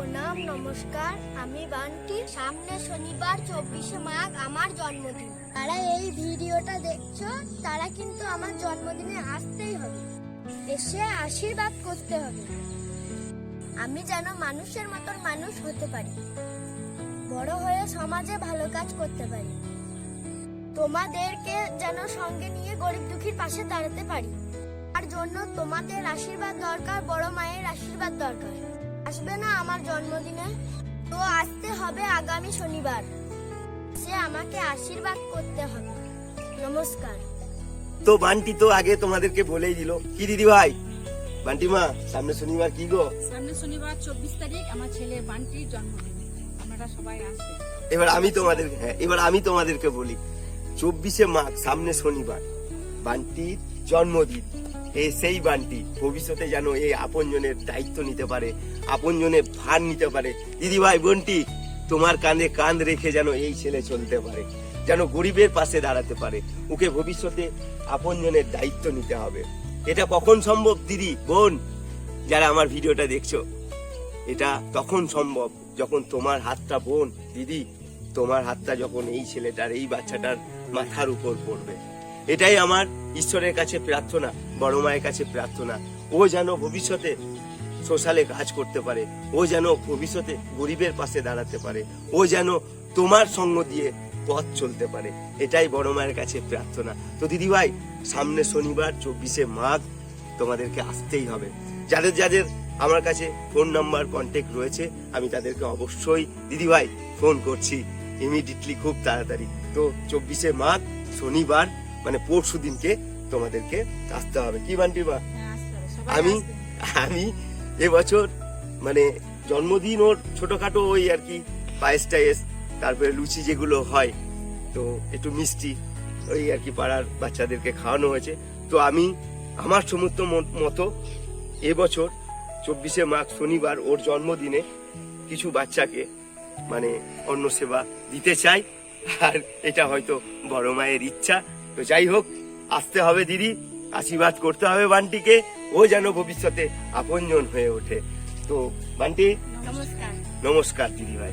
প্রণাম, নমস্কার। আমি বান্টি। সামনে শনিবার, চব্বিশে মাঘ, আমার জন্মদিন। তারা এই ভিডিওটা দেখছ, তারা কিন্তু আমার জন্মদিনে আসতেই হবে। এসে আশীর্বাদ করতে হবে। আমি যেন মানুষের মতন মানুষ হতে পারি। বড় হয়ে সমাজে ভালো কাজ করতে পারি। তোমাদেরকে যেন সঙ্গে নিয়ে গরিব দুঃখীর পাশে দাঁড়াতে পারি। তার জন্য তোমাদের আশীর্বাদ দরকার, বড় মায়ের আশীর্বাদ দরকার। আসবে না আমার জন্মদিনে। তো আসতে হবে আগামী শনিবার। সে আমাকে আশীর্বাদ করতে হবে। নমস্কার। তো বান্টি তো আগে তোমাদেরকে বলেই দিল। কি দিদি ভাই? বান্টি মা সামনে শনিবার কি গো? সামনে শনিবার চব্বিশ তারিখ আমার ছেলে বান্টির জন্মদিন। আপনারা সবাই আসবেন এবার আমি তোমাদের হ্যাঁ এবার আমি তোমাদেরকে বলি চব্বিশে মাঘ সামনে শনিবার বান্টির জন্মদিন। এ সেই বান্টি ভবিষ্যতে যেন এই আপনজনের দায়িত্ব নিতে পারে, আপনজনের ভার নিতে পারে। দিদি ভাই, বোনটি তোমার কাঁধে কাঁধ রেখে যেন এই ছেলে চলতে পারে, যেন গরিবের পাশে দাঁড়াতে পারে। ওকে ভবিষ্যতে আপনজনের দায়িত্ব নিতে হবে। এটা কখন সম্ভব, দিদি, বোন? যারা আমার ভিডিওটা দেখছ, এটা তখন সম্ভব যখন তোমার হাতটা বোন, দিদি, তোমার হাতটা যখন এই ছেলেটার, এই বাচ্চাটার মাথার উপর পড়বে। এটাই আমার ঈশ্বরের কাছে প্রার্থনা, বড় মায়ের কাছে প্রার্থনা। ও যেন ভবিষ্যতে সোশ্যালে কাজ করতে পারে, ও যেন ভবিষ্যতে গরিবের পাশে দাঁড়াতে পারে, ও যেন তোমার সঙ্গ দিয়ে পথ চলতে পারে, এটাই বড় মায়ের কাছে প্রার্থনা। তো দিদি ভাই, সামনে শনিবার, চব্বিশে মাঘ, তোমাদেরকে আসতেই হবে। যাদের যাদের আমার কাছে ফোন নাম্বার কন্ট্যাক্ট রয়েছে, আমি তাদেরকে অবশ্যই দিদি ভাই, ফোন করছি। ইমিডিয়েটলি খুব তাড়াতাড়ি। তো চব্বিশে মাঘ, শনিবার মানে পরশু দিনকে তোমাদেরকে আসতে হবে। কি বান্টি হ্যাঁ। সবাই আমি আমি এবছর মানে জন্মদিন ওর ছোটখাটো ওই আর কি পায়েস টায়েস তারপরে লুচি যেগুলো হয় তো একটু মিষ্টি ওই আর কি পাড়ার বাচ্চাদেরকে খাওয়ানো হয়েছে। তো আমি আমার সমস্ত মতো এবছর চব্বিশে মার্চ শনিবার ওর জন্মদিনে কিছু বাচ্চাকে মানে অন্ন সেবা দিতে চাই। আর এটা হয়তো বড় মায়ের ইচ্ছা। তো যাই হোক আসতে হবে দিদি। আশীর্বাদ করতে হবে বান্টিকে। ও যেন ভবিষ্যতে আপনজন হয়ে ওঠে। তো বান্টি নমস্কার। নমস্কার দিদি ভাই